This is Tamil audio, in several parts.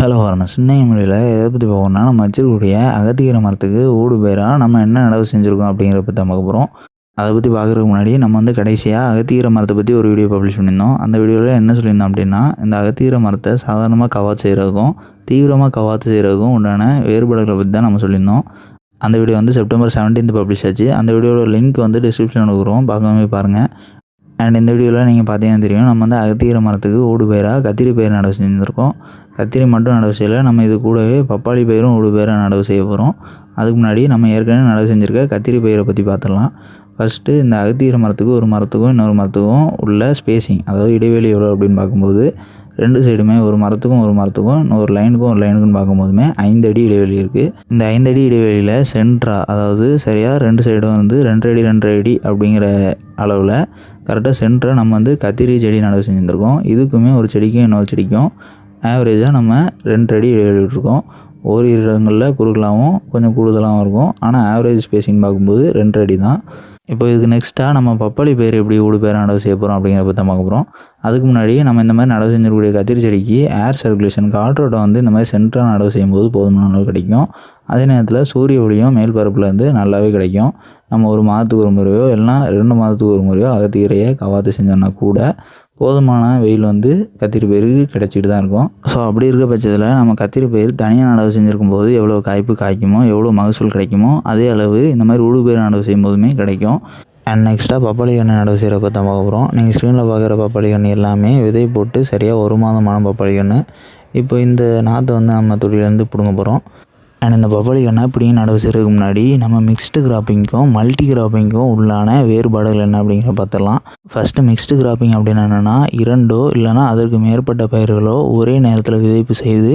ஹலோ வரணும் சின்ன மொழியில் எதை பற்றி போகணும்னா நம்ம வச்சிருக்கக்கூடிய அகத்திகர மரத்துக்கு ஓடு பேராக நம்ம என்ன நடவு செஞ்சுருக்கோம் அப்படிங்கிறத பற்றி பார்க்க போகிறோம் அதை பற்றி பார்க்குறதுக்கு முன்னாடி நம்ம வந்து கடைசியாக அகத்தீர மரத்தை பற்றி ஒரு வீடியோ பப்ளிஷ் பண்ணியிருந்தோம். அந்த வீடியோவில் என்ன சொல்லியிருந்தோம் அப்படின்னா இந்த அகத்தீர மரத்தை சாதாரணமாக கவாத்து செய்கிறதுக்கும் தீவிரமாக கவாத்து செய்கிறதுக்கும் உண்டான வேறுபாடுகளை பற்றி தான் நம்ம சொல்லியிருந்தோம். அந்த வீடியோ வந்து செப்டம்பர் செவன்டீன்த் பப்ளிஷ் ஆச்சு. அந்த வீடியோட லிங்க் வந்து டிஸ்கிரிப்ஷனில் கொடுக்குறோம். பார்க்காம பாருங்கள் அண்ட் இந்த வீடியோவில் நீங்கள் பார்த்தீங்கன்னா தெரியும் நம்ம வந்து அகத்திக்கீரை மரத்துக்கு ஓடு பயிராக கத்திரி பயிர் நடவு செஞ்சுருக்கோம் கத்திரி மட்டும் நடவு செய்யலை. நம்ம இது கூடவே பப்பாளி பயிரும் ஒரு பயிரும் நடவு செய்ய போகிறோம் அதுக்கு முன்னாடி நம்ம ஏற்கனவே நடவு செஞ்சுருக்க கத்திரி பயிரை பற்றி பார்த்துடலாம் ஃபஸ்ட்டு இந்த அகத்தீர மரத்துக்கு ஒரு மரத்துக்கும் இன்னொரு மரத்துக்கும் உள்ள ஸ்பேசிங் அதாவது இடைவெளி எவ்வளோ அப்படின்னு பார்க்கும்போது ரெண்டு சைடுமே ஒரு மரத்துக்கும் ஒரு மரத்துக்கும் இன்னொரு லைனுக்கும் ஒரு லைனுக்கும் பார்க்கும்போதுமே ஐந்து அடி இடைவெளி இருக்குது இந்த ஐந்து அடி இடைவெளியில் சென்ட்ரா அதாவது சரியாக ரெண்டு சைடும் வந்து ரெண்டு அடி ரெண்டரை அடி அப்படிங்கிற அளவில் கரெக்டாக சென்டரை நம்ம வந்து கத்திரி செடி நடவு செஞ்சுருக்கோம் இதுக்குமே ஒரு செடிக்கும் இன்னொரு செடிக்கும் ஆவரேஜாக நம்ம ரெண்டு அடி இடைவெளி விட்டுருக்கோம் ஒரு இடங்களில் குறுகலாகவும் கொஞ்சம் கூடுதலாகவும் இருக்கும். ஆனால் ஆவரேஜ் ஸ்பேஸிங் பார்க்கும்போது ரெண்டு அடி தான் இப்போ இதுக்கு நெக்ஸ்ட்டாக நம்ம பப்பாளி பயிர் எப்படி ஊடு பேர் நடவு செய்ய போகிறோம் அப்படிங்கிற பற்றி தான் பார்க்க போகிறோம் அதுக்கு முன்னாடி நம்ம இந்த மாதிரி நடவு செஞ்சிருக்கக்கூடிய கத்திரி செடிக்கு ஏர் சர்க்குலேஷன் காற்றோட்டம் வந்து இந்த மாதிரி சென்டராக நடவு செய்யும்போது போதுமான அளவு கிடைக்கும். அதே நேரத்தில் சூரிய ஒளியும் மேல் பரப்புலேருந்து வந்து நல்லாவே கிடைக்கும். நம்ம ஒரு மாதத்துக்கு ஒரு முறையோ இல்லைனா ரெண்டு மாதத்துக்கு ஒரு முறையோ அகத்தீரையை கவாத்து செஞ்சோம்னா கூட போதுமான வெயில் வந்து கத்திரி பயிருக்கு கிடச்சிட்டு தான் இருக்கும். ஸோ அப்படி இருக்க பட்சத்தில் நம்ம கத்திரி பயிர் தனியாக நடவு செஞ்சுருக்கும் போது எவ்வளோ காய்ப்பு காய்க்குமோ எவ்வளோ மகசூல் கிடைக்குமோ அதே அளவு இந்த மாதிரி உடு பயிர் நடவு செய்யும் போதுமே கிடைக்கும். அண்ட் நெக்ஸ்ட்டாக பப்பாளி கன்று நடவு செய்கிறப்ப தான் பார்க்க போகிறோம் நீங்கள் ஸ்க்ரீனில் பார்க்குற பப்பாளி கன்று எல்லாமே விதை போட்டு சரியாக ஒரு மாதமான பப்பாளி கண்ணு இப்போ இந்த நாற்றை வந்து நம்ம தொழிலேருந்து பிடுங்க போகிறோம் அண்ட் இந்த பப்பாளி இப்படியும் நடவு செய்கிறதுக்கு முன்னாடி நம்ம மிக்ஸ்டு கிராப்பிங்க்கும் மல்டி கிராப்பிங்க்கும் உள்ளான வேறுபாடுகள் என்ன அப்படிங்கிற பார்த்துடலாம். ஃபஸ்ட்டு மிக்ஸ்டு கிராப்பிங் அப்படின்னு என்னென்னா இரண்டோ இல்லைனா அதற்கு மேற்பட்ட பயிர்களோ ஒரே நேரத்தில் விதைப்பு செய்து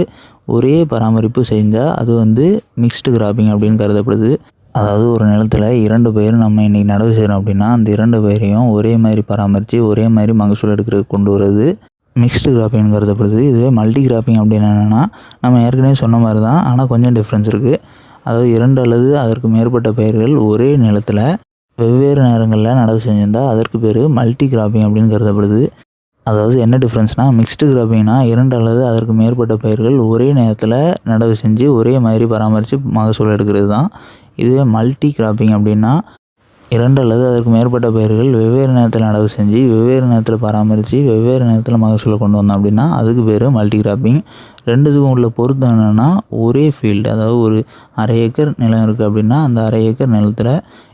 ஒரே பராமரிப்பு செஞ்சால் அது வந்து மிக்ஸ்டு கிராப்பிங் அப்படின்னு கருதப்படுது. அதாவது ஒரு நிலத்தில் இரண்டு பயிர் நம்ம இன்றைக்கி நடவு செய்கிறோம் அப்படின்னா அந்த இரண்டு பயிரையும் ஒரே மாதிரி பராமரித்து ஒரே மாதிரி மகசூல் எடுக்கிறதுக்கு கொண்டு வர்றது. மிக்ஸ்டு கிராப்பிங் கருதப்படுது இதுவே மல்டி கிராப்பிங் அப்படின்னு என்னென்னா நம்ம ஏற்கனவே சொன்ன மாதிரி தான் ஆனால் கொஞ்சம் டிஃப்ரென்ஸ் இருக்குது அதாவது இரண்டு அல்லது அதற்கு மேற்பட்ட பயிர்கள் ஒரே நிலத்தில் வெவ்வேறு நேரங்களில் நடவு செஞ்சிருந்தால் அதற்கு பேர் மல்டி கிராப்பிங் அப்படின்னு கருதப்படுது அதாவது என்ன டிஃப்ரென்ஸ்னால் மிக்ஸ்டு கிராப்பிங்னா இரண்டு அல்லது அதற்கு மேற்பட்ட பயிர்கள் ஒரே நேரத்தில் நடவு செஞ்சு ஒரே மாதிரி பராமரித்து மகசூல் எடுக்கிறது தான். இதுவே மல்டி கிராப்பிங் அப்படின்னா இரண்டு அல்லது அதற்கு மேற்பட்ட பயிர்கள் வெவ்வேறு நேரத்தில் நடவு செஞ்சு வெவ்வேறு நேரத்தில் பராமரித்து வெவ்வேறு நேரத்தில் மகசூலை கொண்டு வந்தோம் அப்படின்னா அதுக்கு பேர் மல்டி கிராப்பிங் ரெண்டுத்துக்கும் உள்ள பொருத்தம் என்னென்னா ஒரே ஃபீல்டு அதாவது ஒரு அரை ஏக்கர் நிலம் இருக்குது அப்படின்னா அந்த அரை ஏக்கர் நிலத்தில்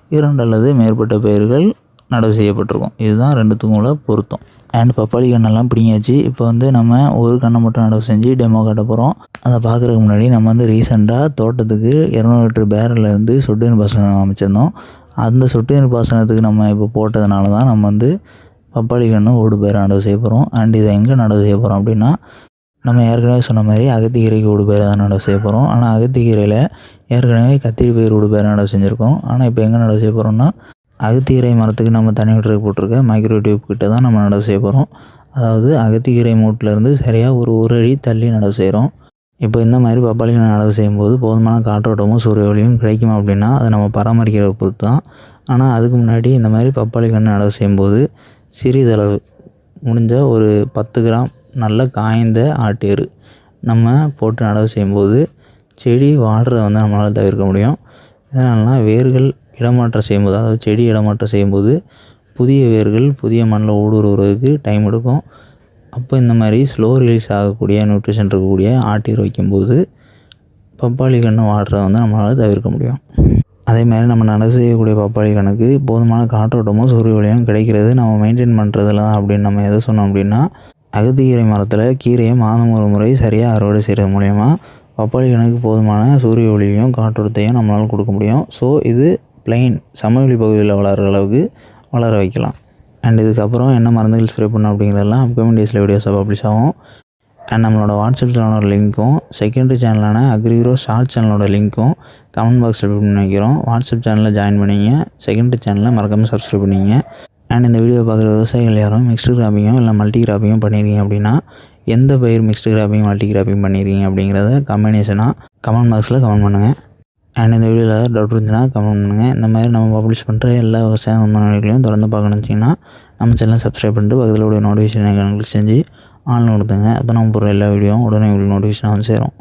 இரண்டு அல்லது மேற்பட்ட பயிர்கள் நடவு செய்யப்பட்டிருக்கும். இதுதான் ரெண்டுத்துக்கும் உள்ள பொருத்தம். அண்ட் பப்பாளி கண்ணெல்லாம் பிடிங்காச்சு இப்போ வந்து நம்ம ஒரு கண்ணை மட்டும் நடவு செஞ்சு டெமோ காட்ட போகிறோம் அதை பார்க்குறதுக்கு முன்னாடி நம்ம வந்து ரீசெண்டாக தோட்டத்துக்கு இரநூறு லிட்டர் பேரல்லேருந்து சொட்டு நீர் பாசனம் அமைச்சிருந்தோம். அந்த சொட்டு நீர் பாசனத்துக்கு நம்ம இப்போ போட்டதுனால தான் நம்ம வந்து பப்பாளி கன்று ஓடு பயிர் நடவு செய்ய போகிறோம் அண்ட் இதை எங்கே நடவு செய்ய போகிறோம் அப்படின்னா நம்ம ஏற்கனவே சொன்ன மாதிரி அகத்திக்கீரைக்கு ஓடு பயிர் தான் நடவு செய்ய போகிறோம் ஆனால் அகத்திக்கீரையில் ஏற்கனவே கத்திரி பயிர் ஓடு பயிர் நடவு செஞ்சுருக்கோம். ஆனால் இப்போ எங்கே நடவு செய்ய போகிறோம்னா அகத்திக்கீரை மரத்துக்கு நம்ம தனி விட்டுறதுக்கு போட்டிருக்க மைக்ரோ டியூப் கிட்ட தான் நம்ம நடவு செய்ய போகிறோம் அதாவது அகத்திக்கீரை மூட்டிலேருந்து சரியாக ஒரு ஒரு அடி தள்ளி நடவு செய்கிறோம் இப்போ இந்த மாதிரி பப்பாளி நடவு செய்யும்போது போதுமான காற்றோட்டமும் சூரிய ஒளியும் கிடைக்கும் அப்படின்னா அதை நம்ம பராமரிக்கிற பொறுத்து தான் ஆனால் அதுக்கு முன்னாடி இந்த மாதிரி பப்பாளி கன்று நடவு செய்யும்போது சிறிதளவு முடிஞ்ச ஒரு பத்து கிராம் நல்ல காய்ந்த ஆட்டேரு நம்ம போட்டு நடவு செய்யும்போது செடி வாடுறதை வந்து நம்மளால் தவிர்க்க முடியும். இதனாலலாம் வேர்கள் இடமாற்றம் செய்யும்போது அதாவது செடி இடமாற்றம் செய்யும்போது புதிய வேர்கள் புதிய மண்ணில் ஊடுருவுறதுக்கு டைம் எடுக்கும். அப்போ இந்த மாதிரி ஸ்லோ ரிலீஸ் ஆகக்கூடிய நியூட்ரிஷன் இருக்கக்கூடிய ஆட்டீர் வைக்கும்போது பப்பாளி கன்று வாடுறத வந்து நம்மளால் தவிர்க்க முடியும். அதே மாதிரி நம்ம நடவு செய்யக்கூடிய பப்பாளி கணக்கு போதுமான காற்றோட்டமும் சூரிய ஒளியும் கிடைக்கிறது. நம்ம மெயின்டைன் பண்ணுறதுல தான் அப்படின்னு நம்ம எதை சொன்னோம் அப்படின்னா அகத்திக்கீரை மரத்தில் கீரையை மாதம் ஒரு முறை சரியாக அறுவடை செய்கிறது மூலயமா பப்பாளி கணக்கு போதுமான சூரிய ஒளியையும் காற்றோட்டத்தையும் நம்மளால் கொடுக்க முடியும். ஸோ இது பிளைன் சமவெளி பகுதியில் வளர்கிற அளவுக்கு வளர வைக்கலாம். அண்ட் இதுக்கப்புறம் என்ன மருந்துகள் ஸ்ப்ரே பண்ணணும் அப்படிங்கிறதெல்லாம் அப்கமிங் டேஸில் வீடியோஸாக பப்ளிஷ் ஆகும். அண்ட் நம்மளோட வாட்ஸ்அப் சேனலோட லிங்க்கும் செகண்டரி சேனலான அக்ரிக்ரோ ஷார்ட் சேனலோட லிங்க்கும் கமெண்ட் பாக்ஸில் பண்ணி வைக்கிறோம். வாட்ஸ்அப் சேனலில் ஜாயின் பண்ணிங்க. செகண்டரி சேனலில் மறக்காமல் சப்ஸ்கிரைப் பண்ணிங்க. அண்ட் இந்த வீடியோ பார்க்குற விவசாயிகள் யாரும் மிக்ஸ்டு கிராப்பிங்கோ இல்லை மல்டி கிராப்பிங்கோ பண்ணியிருக்கீங்க அப்படின்னா எந்த பயிர் மிக்ஸ்டு கிராப்பிங் மல்டி கிராப்பிங் பண்ணியிருக்கீங்க அப்படிங்கிறத காம்பினேஷனாக கமெண்ட் பாக்ஸில் கமெண்ட் பண்ணுங்கள் அண்ட் இந்த வீடியோவில் ஏதாவது டவுட் இருந்துச்சுன்னா கமெண்ட் பண்ணுங்கள் இந்த மாதிரி நம்ம பப்ளிஷ் பண்ணுற எல்லா விவசாய சம்பந்தங்களையும் தொடர்ந்து பார்க்கணும் வச்சிங்கன்னா நம்ம சேனல் சப்ஸ்கிரைப் பண்ணிட்டு பக்கத்தில் உடைய நோட்டிஃபிகேஷன் செஞ்சு ஆன்லைன் கொடுத்துங்க அப்போ நம்ம போடுற எல்லா வீடியோவும் உடனே உங்களுக்கு நோட்டிஃபிகேஷன் வந்து சேரும்.